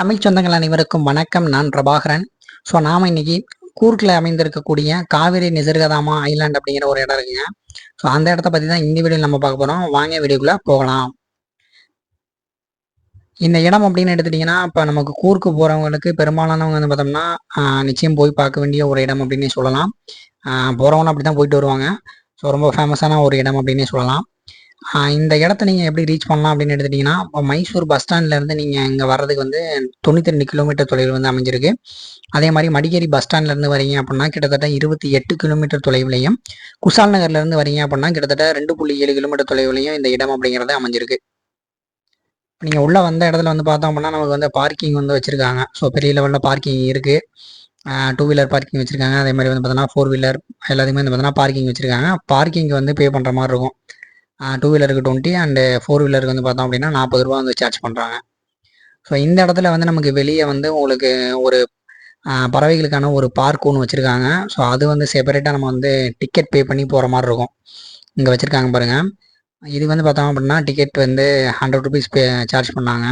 தமிழ் சொந்தங்கள் அனைவருக்கும் வணக்கம். நான் பிரபாகரன். ஸோ நாம் இன்னைக்கு கூர்க்கில் அமைந்திருக்கக்கூடிய காவிரி நிசர்கதாமா ஐலாண்ட் அப்படிங்கிற ஒரு இடம் இருக்குங்க. ஸோ அந்த இடத்த பற்றி தான் இந்த வீடியோ நம்ம பார்க்க போகிறோம் வாங்க வீடியோக்குள்ளே போகலாம். இந்த இடம் அப்படின்னு எடுத்துட்டிங்கன்னா இப்போ நமக்கு கூர்க்கு போகிறவங்களுக்கு பெரும்பாலானவங்க வந்து பார்த்தோம்னா நிச்சயம் போய் பார்க்க வேண்டிய ஒரு இடம் அப்படின்னு சொல்லலாம். போகிறவங்க அப்படி தான் போயிட்டு வருவாங்க. ஸோ ரொம்ப ஃபேமஸான ஒரு இடம் அப்படின்னே சொல்லலாம். இந்த இடத்த நீங்கள் எப்படி ரீச் பண்ணலாம் அப்படின்னு எடுத்துட்டிங்கன்னா இப்போ மைசூர் பஸ் ஸ்டாண்ட்லேருந்து நீங்கள் இங்கே வர்றதுக்கு வந்து தொண்ணூற்றி ரெண்டு கிலோமீட்டர் தொலைவில் வந்து அமைஞ்சிருக்கு. அதே மாதிரி மடிக்கேரி பஸ் ஸ்டாண்ட்லேருந்து வரீங்க அப்படின்னா கிட்டத்தட்ட இருபத்தி எட்டு கிலோமீட்டர் தொலைவிலையும் குசால் நகர்லேருந்து வரீங்க அப்படின்னா கிட்டத்தட்ட ரெண்டு புள்ளி ஏழு கிலோமீட்டர் தொலைவிலையும் இந்த இடம் அப்படிங்கிறது அமைஞ்சிருக்கு. நீங்கள் உள்ளே வந்த இடத்துல வந்து பார்த்தோம் அப்படின்னா நமக்கு வந்து பார்க்கிங் வந்து வச்சுருக்காங்க. ஸோ பெரிய லெவலில் பார்க்கிங் இருக்குது டூ வீலர் பார்க்கிங் வச்சுருக்காங்க. அதே மாதிரி வந்து பார்த்தோன்னா ஃபோர் வீலர் எல்லாத்துக்குமே வந்து பார்த்தோன்னா பார்க்கிங் வச்சுருக்காங்க. பார்க்கிங் வந்து பே பண்ணுற மாதிரி இருக்கும். டூ வீலருக்கு டுவெண்ட்டி அண்டு ஃபோர் வீலருக்கு வந்து பார்த்தோம் அப்படின்னா நாற்பது ரூபா வந்து சார்ஜ் பண்ணுறாங்க ஸோ இந்த இடத்துல வந்து நமக்கு வெளியே வந்து உங்களுக்கு ஒரு பறவைகளுக்கான ஒரு பார்க் ஒன்று வச்சுருக்காங்க. ஸோ அது வந்து செப்பரேட்டாக நம்ம வந்து டிக்கெட் பே பண்ணி போகிற மாதிரி இருக்கும். இங்கே வச்சுருக்காங்க பாருங்கள் இது வந்து பார்த்தோம் அப்படின்னா டிக்கெட் வந்து ஹண்ட்ரட் ருபீஸ் பே சார்ஜ் பண்ணாங்க.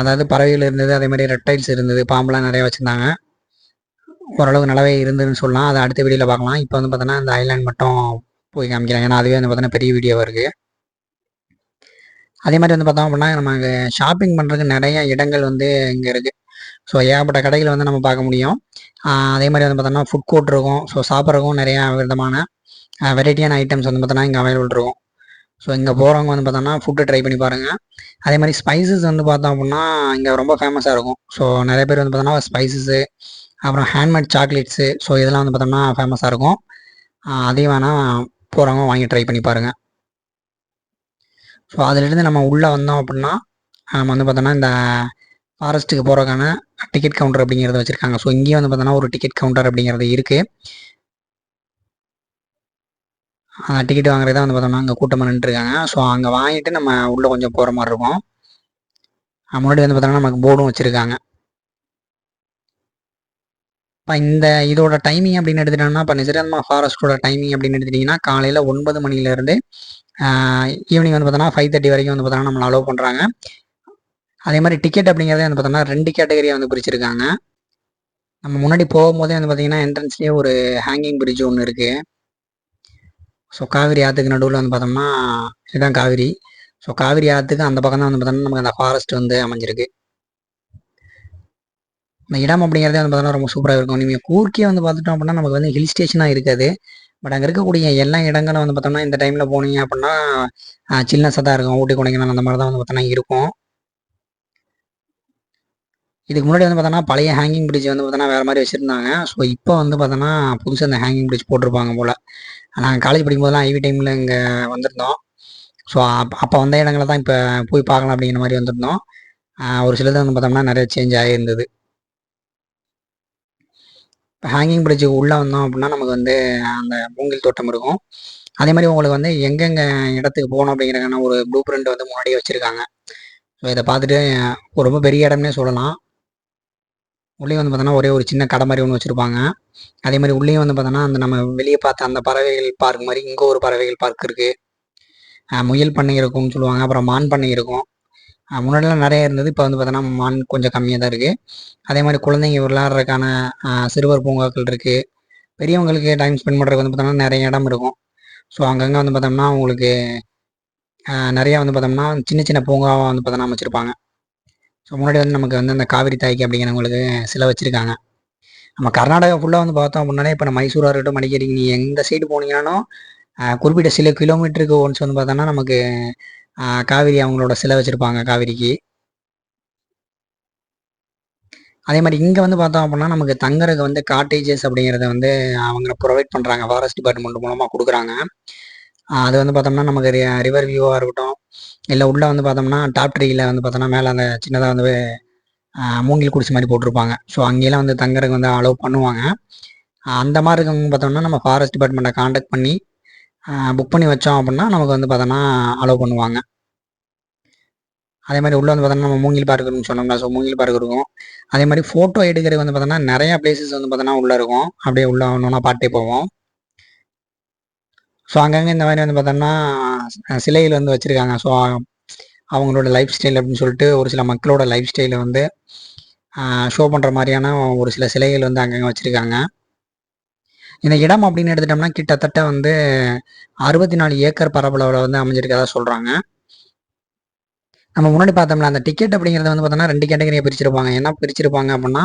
அதாவது பறவைகள் இருந்தது அதே மாதிரி ரெட்டைல்ஸ் இருந்தது பாம்புலாம் நிறைய வச்சுருந்தாங்க. ஓரளவுக்கு நல்லாவே இருந்ததுன்னு சொல்லலாம். அதை அடுத்த வீடியோவில் பார்க்கலாம். இப்போ வந்து பார்த்தோன்னா இந்த ஐலாண்ட் மட்டும் போய் காமிக்கிறாங்க. ஏன்னா அதுவே வந்து பார்த்தோன்னா பெரிய வீடியோவாக இருக்குது அதே மாதிரி வந்து பார்த்தோம் அப்படின்னா நம்ம அங்கே ஷாப்பிங் பண்ணுறதுக்கு நிறைய இடங்கள் வந்து இங்கே இருக்குது ஸோ ஏகப்பட்ட கடைகள் வந்து நம்ம பார்க்க முடியும். அதே மாதிரி வந்து பார்த்தோம்னா ஃபுட் கோர்ட் இருக்கும். ஸோ சாப்பிட்றதுக்கும் நிறையா விதமான வெரைட்டியான ஐட்டம்ஸ் வந்து பார்த்தோன்னா இங்கே அவைலபிள் இருக்கும். ஸோ இங்கே போகிறவங்க வந்து பார்த்தோம்னா ஃபுட்டு ட்ரை பண்ணி பாருங்கள் அதே மாதிரி ஸ்பைசஸ் வந்து பார்த்தோம் அப்படின்னா இங்கே ரொம்ப ஃபேமஸாக இருக்கும். ஸோ நிறைய பேர் வந்து பார்த்தோம்னா ஸ்பைசஸ்ஸு அப்புறம் ஹேண்ட்மேட் சாக்லேட்ஸு ஸோ இதெல்லாம் வந்து பார்த்தோம்னா ஃபேமஸாக இருக்கும். அதையும் வேணால் போகிறவங்க வாங்கி ட்ரை பண்ணி பாருங்கள் ஸோ அதிலிருந்து நம்ம உள்ளே வந்தோம் அப்படின்னா நம்ம வந்து பார்த்தோன்னா இந்த ஃபாரஸ்ட்டுக்கு போகிறக்கான டிக்கெட் கவுண்டர் அப்படிங்கிறத வச்சுருக்காங்க. ஸோ இங்கேயும் வந்து பார்த்தோன்னா ஒரு டிக்கெட் கவுண்டர் அப்படிங்கிறது இருக்குது டிக்கெட் வாங்குறது தான் வந்து பார்த்தோம்னா அங்கே கூட்டமாக நின்றுருக்காங்க. ஸோ அங்கே வாங்கிட்டு நம்ம உள்ளே கொஞ்சம் போகிற மாதிரி இருக்கும். முன்னாடி வந்து பார்த்தோன்னா நமக்கு போர்டும் வச்சுருக்காங்க. இப்போ இந்த இதோட டைமிங் அப்படின்னு எடுத்துட்டோம்னா இப்போ நிசரன்மா ஃபாரஸ்ட்டோட டைமிங் அப்படின்னு எடுத்துட்டிங்கன்னா காலையில் ஒன்பது மணிலேருந்து ஈவினிங் வந்து பார்த்தோன்னா ஃபைவ் தேர்ட்டி வரைக்கும் வந்து பார்த்தோன்னா நம்மளை அலோவ் பண்ணுறாங்க அதே மாதிரி டிக்கெட் அப்படிங்கிறதே வந்து பார்த்தோன்னா ரெண்டு கேட்டகரியாக வந்து பிரிச்சிருக்காங்க. நம்ம முன்னாடி போகும்போதே வந்து பார்த்தீங்கன்னா என்ட்ரன்ஸ்லேயே ஒரு ஹேங்கிங் பிரிட்ஜ் ஒன்று இருக்குது ஸோ காவிரி ஆற்றுக்கு நடுவில் வந்து பார்த்தோம்னா இதுதான் காவிரி. ஸோ காவிரி ஆற்றுக்கு அந்த பக்கம் தான் வந்து பார்த்தோம்னா நமக்கு அந்த ஃபாரஸ்ட் வந்து அமைஞ்சிருக்கு. இந்த இடம் அப்படிங்கிறதே வந்து பார்த்தோன்னா ரொம்ப சூப்பராக இருக்கும். நீங்கள் கூர்க்கே வந்து பார்த்துட்டோம் அப்படின்னா நமக்கு வந்து ஹில் ஸ்டேஷனாக இருக்காது. பட் அங்கே இருக்கக்கூடிய எல்லா இடங்களும் வந்து பார்த்தோம்னா இந்த டைமில் போனீங்க அப்படின்னா சில்னஸாக தான் இருக்கும். ஊட்டி கொடைக்கானல் அந்த மாதிரி தான் வந்து பார்த்தோன்னா இருக்கும். இதுக்கு முன்னாடி வந்து பார்த்தோன்னா பழைய ஹேங்கிங் பிரிட்ஜ் வந்து பார்த்தோன்னா வேறு மாதிரி வச்சுருந்தாங்க. ஸோ இப்போ வந்து பார்த்தோன்னா புதுசாக அந்த ஹேங்கிங் பிரிட்ஜ் போட்டிருப்பாங்க போல். நாங்கள் காலேஜ் படிக்கும்போதெல்லாம் ஐவி டைமில் இங்கே வந்திருந்தோம். ஸோ அப்போ அப்போ வந்த இடங்களை தான் இப்போ போய் பார்க்கலாம் அப்படிங்கிற மாதிரி வந்திருந்தோம். ஒரு சிலது வந்து பார்த்தோம்னா நிறைய சேஞ்ச் ஆகியிருந்தது இப்போ ஹேங்கிங் பிரிட்ஜுக்கு உள்ளே வந்தோம் அப்படின்னா நமக்கு வந்து அந்த மூங்கில் தோட்டம் இருக்கும். அதே மாதிரி உங்களுக்கு வந்து எங்கெங்கே இடத்துக்கு போகணும் அப்படிங்கிறக்கான ஒரு ப்ளூ பிரிண்ட் வந்து முன்னாடியே வச்சுருக்காங்க. ஸோ இதை பார்த்துட்டு ரொம்ப பெரிய இடம்னே சொல்லலாம். உள்ளே வந்து பார்த்தோன்னா ஒரே ஒரு சின்ன கடை மாதிரி ஒன்று வச்சுருப்பாங்க. அதே மாதிரி உள்ளே வந்து பார்த்தோன்னா அந்த நம்ம வெளியே பார்த்த அந்த பறவைகள் பார்க் மாதிரி இங்கே ஒரு பறவைகள் பார்க் இருக்குது முயல் பண்ணை இருக்கும்னு சொல்லுவாங்க. அப்புறம் மான் பண்ணை இருக்கும். முன்னாடிலாம் நிறைய இருந்தது. இப்போ வந்து பார்த்தோன்னா மான் கொஞ்சம் கம்மியாக தான் இருக்குது அதே மாதிரி குழந்தைங்க விளையாடுறதுக்கான சிறுவர் பூங்காக்கள் இருக்குது பெரியவங்களுக்கு டைம் ஸ்பெண்ட் பண்ணுறதுக்கு வந்து பார்த்தோம்னா நிறைய இடம் இருக்கும். ஸோ அங்கங்கே வந்து பார்த்தோம்னா உங்களுக்கு நிறையா வந்து பார்த்தோம்னா சின்ன சின்ன பூங்காவாக வந்து பார்த்தோன்னா அமைச்சிருப்பாங்க. ஸோ முன்னாடி வந்து நமக்கு வந்து அந்த காவிரி தாய்க்கு அப்படிங்கிறவங்களுக்கு சில வச்சுருக்காங்க. நம்ம கர்நாடகா ஃபுல்லாக வந்து பார்த்தோம் அப்படின்னாலே இப்போ நம்ம மைசூராக இருக்கட்டும் மடிக்கடி நீ எந்த சைடு போனீங்கன்னாலும் குறிப்பிட்ட சில கிலோமீட்டருக்கு ஒன்ஸ் வந்து பார்த்தோன்னா நமக்கு காவிரி அவங்களோட சிலை வச்சுருப்பாங்க காவிரிக்கு. அதே மாதிரி இங்கே வந்து பார்த்தோம் அப்படின்னா நமக்கு தங்குறதுக்கு வந்து காட்டேஜஸ் அப்படிங்கிறத வந்து அவங்க ப்ரொவைட் பண்ணுறாங்க ஃபாரஸ்ட் டிபார்ட்மெண்ட் மூலமாக கொடுக்குறாங்க. அது வந்து பார்த்தோம்னா நமக்கு ரிவர் வியூவாக இருக்கட்டும். இல்லை உள்ளே வந்து பார்த்தோம்னா டாப் ட்ரீயில் வந்து பார்த்தோம்னா மேலே அந்த சின்னதாக வந்து மூங்கில் குடிச்சு மாதிரி போட்டிருப்பாங்க. ஸோ அங்கேயெல்லாம் வந்து தங்குறதுக்கு வந்து அலோவ் பண்ணுவாங்க. அந்த மாதிரி இருக்கவங்க பார்த்தோம்னா நம்ம ஃபாரஸ்ட் டிபார்ட்மெண்ட்டை காண்டாக்ட் பண்ணி புக் பண்ணி வச்சோம் அப்படின்னா நமக்கு வந்து பார்த்தோன்னா அலோவ் பண்ணுவாங்க. அதே மாதிரி உள்ளே வந்து பார்த்தோன்னா நம்ம மூங்கில் பார்க் இருக்குன்னு சொன்னோம்னா ஸோ மூங்கில் பார்க் இருக்கும். அதே மாதிரி ஃபோட்டோ எடுக்கிறது வந்து பார்த்தோன்னா நிறையா பிளேசஸ் வந்து பார்த்தோன்னா உள்ளே இருக்கும். அப்படியே உள்ளே ஒன்று பாட்டே போவோம். ஸோ அங்கங்கே இந்த மாதிரி வந்து பார்த்தோம்னா சிலைகள் வந்து வச்சுருக்காங்க. ஸோ அவங்களோட லைஃப் ஸ்டைல் அப்படின்னு சொல்லிட்டு ஒரு சில மக்களோட லைஃப் ஸ்டைலை வந்து ஷோ பண்ணுற மாதிரியான ஒரு சில சிலைகள் வந்து அங்கங்கே வச்சுருக்காங்க. இந்த இடம் அப்படின்னு எடுத்துட்டோம்னா கிட்டத்தட்ட வந்து அறுபத்தி நாலு ஏக்கர் பரப்பளவில் வந்து அமைஞ்சிருக்கதா சொல்கிறாங்க நம்ம முன்னாடி பார்த்தோம்ல அந்த டிக்கெட் அப்படிங்கிறது வந்து பார்த்தோன்னா ரெண்டு கேட்டகரியை பிரிச்சிருப்பாங்க. என்ன பிரிச்சிருப்பாங்க அப்படின்னா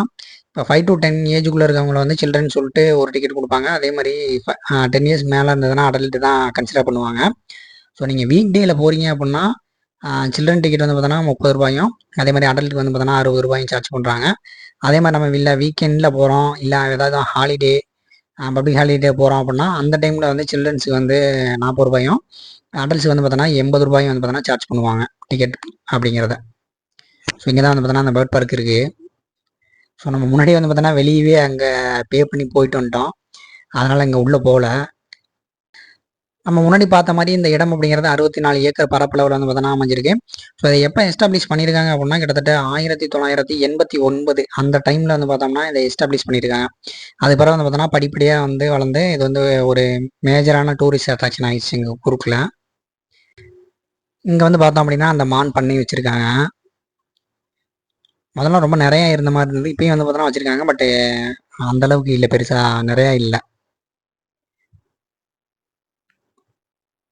இப்போ ஃபைவ் டு டென் ஏஜுக்குள்ளே இருக்கவங்கள வந்து சில்ட்ரன் சொல்லிட்டு ஒரு டிக்கெட் கொடுப்பாங்க. அதே மாதிரி டென் இயர்ஸ் மேலே இருந்ததுன்னா அடல்ட்டு தான் கன்சிடர் பண்ணுவாங்க. ஸோ நீங்கள் வீக் டேயில் போகிறீங்க அப்படின்னா சில்ட்ரன் டிக்கெட் வந்து பார்த்தோன்னா முப்பது ரூபாயும் அதே மாதிரி அடல்ட்டுக்கு வந்து பார்த்தோன்னா அறுபது ரூபாயும் சார்ஜ் பண்ணுறாங்க அதே மாதிரி நம்ம இல்லை வீக்கெண்டில் போகிறோம் இல்லை ஏதாவது ஹாலிடே பப்ளிக் ஹாலிடே போகிறோம் அப்படின்னா அந்த டைமில் வந்து சில்ட்ரன்ஸுக்கு வந்து நாற்பது ரூபாயும் அடல்ட்ஸுக்கு வந்து பார்த்தோன்னா எண்பது ரூபாயும் வந்து பார்த்தோன்னா சார்ஜ் பண்ணுவாங்க டிக்கெட் அப்படிங்கிறத. ஸோ இங்கே தான் வந்து பார்த்தோன்னா அந்த பேர்ட் பார்க் இருக்குது ஸோ நம்ம முன்னாடி வந்து பார்த்தோன்னா வெளியவே அங்கே பே பண்ணி போயிட்டு வந்துட்டோம். அதனால் இங்கே உள்ளே போகல. நம்ம முன்னாடி பார்த்த மாதிரி இந்த இடம் அப்படிங்கிறது அறுபத்தி நாலு ஏக்கர் பரப்பளவில் வந்து பார்த்தோன்னா அமைஞ்சிருக்கு. ஸோ இதை எப்போ எஸ்டாப்ளிஷ் பண்ணியிருக்காங்க அப்படின்னா கிட்டத்தட்ட ஆயிரத்தி தொள்ளாயிரத்தி எண்பத்தி ஒன்பது அந்த டைமில் வந்து பார்த்தோம்னா இதை எஸ்டாப்ளிஷ் பண்ணியிருக்காங்க அது பிறகு வந்து பார்த்தோன்னா படிப்படியாக வந்து வளர்ந்து இது வந்து ஒரு மேஜரான டூரிஸ்ட் அட்ராக்ஷன் ஆகிடுச்சு எங்கள் குறுக்கில். இங்கே வந்து பார்த்தோம் அப்படின்னா அந்த மான் பண்ணி வச்சுருக்காங்க. முதல்ல ரொம்ப நிறையா இருந்த மாதிரி இருந்தது. இப்பயும் வந்து பார்த்தோன்னா வச்சுருக்காங்க. பட்டு அந்தளவுக்கு இல்லை பெருசாக நிறையா இல்லை.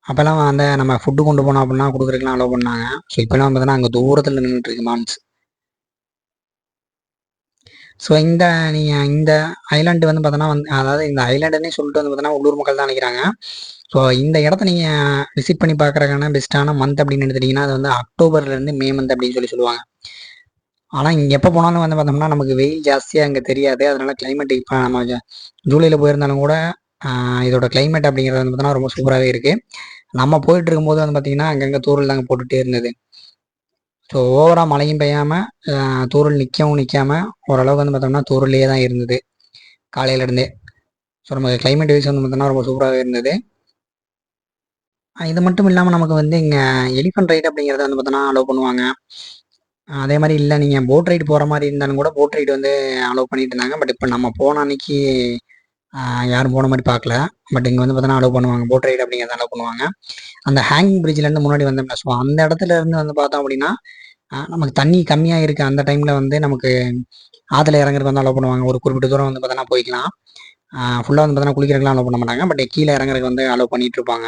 அப்போல்லாம் அந்த நம்ம ஃபுட்டு கொண்டு போனோம் அப்படின்னா கொடுக்குறதுக்குலாம் அலோவ் பண்ணாங்க. ஸோ இப்போலாம் பார்த்தீங்கன்னா அங்கே தூரத்தில் நின்றுட்டு இருக்கு மான்ஸ் ஸோ இந்த நீங்கள் இந்த ஐலாண்டு வந்து பார்த்தோன்னா வந்து அதாவது இந்த ஐலாண்டுன்னே சொல்லிட்டு வந்து பார்த்தோன்னா உள்ளூர் மக்கள் தான் நினைக்கிறாங்க. ஸோ இந்த இடத்த நீங்கள் விசிட் பண்ணி பார்க்குறக்கான பெஸ்ட்டான மந்த் அப்படின்னு எடுத்துட்டிங்கன்னா அது வந்து அக்டோபர்லேருந்து மே மந்த் அப்படின்னு சொல்லி சொல்லுவாங்க. ஆனால் இங்கே எப்போ போனாலும் வந்து பார்த்தோம்னா நமக்கு வெயில் ஜாஸ்தியாக அங்கே தெரியாது. அதனால கிளைமேட் இப்போ நம்ம ஜூலையில் போயிருந்தாலும் கூட இதோட கிளைமேட் அப்படிங்கிறது வந்து பார்த்தோன்னா ரொம்ப சூப்பராகவே இருக்குது நம்ம போயிட்டு இருக்கும்போது வந்து பார்த்தீங்கன்னா அங்கங்கே தூரல் தாங்க போட்டுகிட்டே இருந்தது. ஸோ ஓவராக மழையும் பெய்யாமல் தூரல் நிற்கவும் நிற்காமல் ஓரளவுக்கு வந்து பார்த்தோம்னா தூரல்லே தான் இருந்தது. காலையிலேருந்தே ஸோ நமக்கு கிளைமேட் வைஸ் வந்து பார்த்தோம்னா ரொம்ப சூப்பராகவே இருந்தது. இது மட்டும் இல்லாமல் நமக்கு வந்து இங்கே எலிஃபண்ட் ரைடு அப்படிங்கிறத வந்து பார்த்தோன்னா அலோவ் பண்ணுவாங்க. அதே மாதிரி இல்லை நீங்கள் போட் ரைடு போகிற மாதிரி இருந்தாலும் கூட போட் ரைடு வந்து அலோவ் பண்ணிட்டு இருந்தாங்க. பட் இப்போ நம்ம போன அன்னைக்கு யாரும் போன மாதிரி பார்க்கல. பட் இங்கே வந்து பார்த்தோன்னா அலோவ் பண்ணுவாங்க. போட் ரைடு அப்படிங்கிறத அலோவ் பண்ணுவாங்க. அந்த ஹேங்கிங் பிரிட்ஜ்லேருந்து முன்னாடி வந்தோம்ல ஸோ அந்த இடத்துல இருந்து வந்து பார்த்தோம் அப்படின்னா நமக்கு தண்ணி கம்மியாக இருக்குது அந்த டைமில் வந்து நமக்கு ஆற்றுல இறங்குறது வந்து அலோவ் பண்ணுவாங்க. ஒரு குறிப்பிட்ட தூரம் வந்து பார்த்தோன்னா போய்க்கலாம். ஃபுல்லாக வந்து பார்த்தோன்னா குளிக்கிறதுலாம் அலோவ் பண்ண மாட்டாங்க. பட் கீழே இறங்குறதுக்கு வந்து அலோவ் பண்ணிகிட்டு இருப்பாங்க.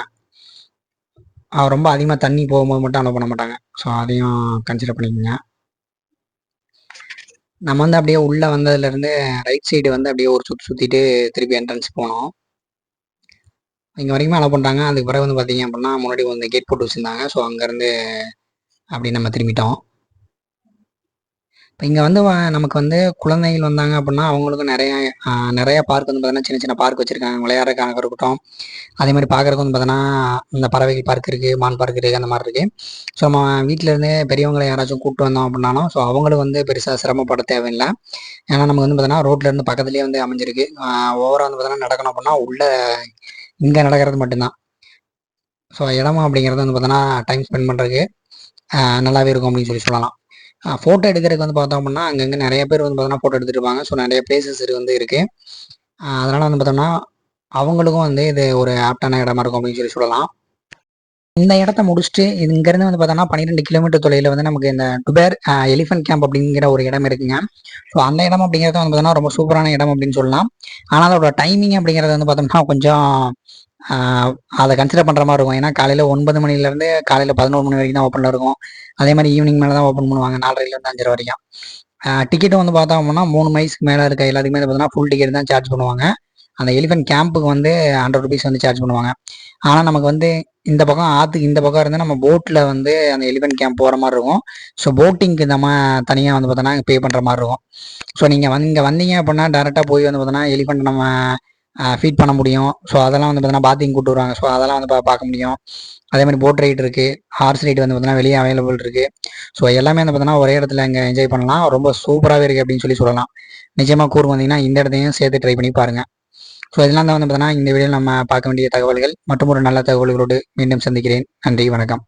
ரொம்ப அதிகமாக தண்ணி போகும்போது மட்டும் அலோவ் பண்ண மாட்டாங்க. ஸோ அதையும் கன்சிடர் பண்ணிக்கோங்க. நம்ம வந்து அப்படியே உள்ளே வந்ததுலேருந்து ரைட் சைடு வந்து அப்படியே ஒரு சுற்றி சுற்றிட்டு திருப்பி என்ட்ரன்ஸ் போனோம். இங்கே வரைக்கும் அலோ பண்ணுறாங்க அதுக்கு பிறகு வந்து பார்த்தீங்க அப்படின்னா முன்னாடி வந்து கேட் போட்டு வச்சுருந்தாங்க. ஸோ அங்கேருந்து அப்படி நம்ம திரும்பிட்டோம். இப்போ இங்கே வந்து நமக்கு வந்து குழந்தைகள் வந்தாங்க அப்படின்னா அவங்களுக்கும் நிறைய நிறைய பார்க் வந்து பார்த்தீங்கன்னா சின்ன சின்ன பார்க் வச்சுருக்காங்க. விளையாடுறதுக்காக இருக்கட்டும். அதே மாதிரி பார்க்குறதுக்கு வந்து பார்த்தோன்னா இந்த பறவைகள் பார்க் இருக்குது மான் பார்க் இருக்குது அந்த மாதிரி இருக்குது ஸோ நம்ம வீட்டிலேருந்து பெரியவங்களை யாராச்சும் கூப்பிட்டு வந்தோம் அப்படின்னாலும் ஸோ அவங்களும் வந்து பெருசாக சிரமப்பட தேவையில்லை. ஏன்னா நமக்கு வந்து பார்த்தோன்னா ரோட்லேருந்து பக்கத்துலேயே வந்து அமைஞ்சிருக்கு. ஓவராக வந்து பார்த்தோன்னா நடக்கணும் அப்படின்னா உள்ளே இங்கே நடக்கிறது மட்டும்தான். ஸோ இடமும் அப்படிங்கிறது வந்து பார்த்தோன்னா டைம் ஸ்பெண்ட் பண்ணுறதுக்கு நல்லாவே இருக்கும் அப்படின்னு சொல்லி சொல்லலாம். ஃபோட்டோ எடுக்கிறதுக்கு வந்து பார்த்தோம் அப்படின்னா அங்கங்கே நிறைய பேர் வந்து பார்த்தோன்னா ஃபோட்டோ எடுத்துகிட்டு இருப்பாங்க. ஸோ நிறைய பிளேசஸ் வந்து இருக்குது அதனால் வந்து பார்த்தோம்னா அவங்களுக்கும் வந்து இது ஒரு ஆப்டான இடமா இருக்கும் அப்படின்னு சொல்லி சொல்லலாம். இந்த இடத்த முடிச்சுட்டு இங்கேருந்து வந்து பார்த்தோன்னா பன்னிரெண்டு கிலோமீட்டர் தொலைவில் வந்து நமக்கு இந்த டுபேர் எலிஃபென்ட் கேம்ப் அப்படிங்கிற ஒரு இடம் இருக்குங்க. ஸோ அந்த இடம் அப்படிங்கிறது வந்து பார்த்தோன்னா ரொம்ப சூப்பரான இடம் அப்படின்னு சொல்லலாம். ஆனால் அதோட டைமிங் அப்படிங்கிறது வந்து பார்த்தோம்னா கொஞ்சம் அதை கன்சிடர் பண்ணுற மாதிரி இருக்கும். ஏன்னா காலையில் ஒன்பது மணிலேருந்து காலையில் பதினோரு மணி வரைக்கும் தான் ஓப்பனில் இருக்கும். அதே மாதிரி ஈவினிங் மேலே தான் ஓப்பன் பண்ணுவாங்க நாலரைலேருந்து அஞ்சரை வரைக்கும். டிக்கெட்டு வந்து பார்த்தோம் அப்படின்னா மூணு மைஸ்க்கு மேலே இருக்க எல்லாத்துக்குமே பார்த்தீங்கன்னா ஃபுல் டிக்கெட் தான் சார்ஜ் பண்ணுவாங்க. அந்த எலிஃபென்ட் கேம்புக்கு வந்து ஹண்ட்ரட் ருபீஸ் வந்து சார்ஜ் பண்ணுவாங்க. ஆனால் நமக்கு வந்து இந்த பக்கம் ஆற்றுக்கு இந்த பக்கம் இருந்து நம்ம போட்டில் வந்து அந்த எலிஃபென்ட் கேம்ப் போகிற மாதிரி இருக்கும். ஸோ போட்டிங்க்கு நம்ம தனியாக வந்து பார்த்தோன்னா பே பண்ணுற மாதிரி இருக்கும். ஸோ நீங்கள் வந்து இங்கே வந்தீங்க அப்படின்னா டேரெக்டாக போய் வந்து பார்த்தோன்னா எலிஃபெண்ட் நம்ம ஃபீட் பண்ண முடியும். ஸோ அதெல்லாம் வந்து பார்த்தீங்கன்னா பாத்திங் கூட்டு வருவாங்க. ஸோ அதெல்லாம் வந்து பார்க்க முடியும். அதே மாதிரி போட் ரைட் இருக்குது ஹார்ஸ் ரைட் வந்து பார்த்தீங்கன்னா வெளியே அவைலபிள் இருக்குது ஸோ எல்லாமே வந்து பார்த்தீங்கன்னா ஒரே இடத்துல இங்கே என்ஜாய் பண்ணலாம். ரொம்ப சூப்பராகவே இருக்குது அப்படின்னு சொல்லி சொல்லலாம். நிச்சயமாக கூறு வந்தீங்கன்னா இந்த இடத்தையும் சேர்த்து ட்ரை பண்ணி பாருங்கள் ஸோ இதெல்லாம் தான் வந்து பார்த்தீங்கன்னா இந்த வீடியோ நம்ம பார்க்க வேண்டிய தகவல்கள். மற்றும் ஒரு நல்ல தகவல்களோடு மீண்டும் சந்திக்கிறேன். நன்றி வணக்கம்.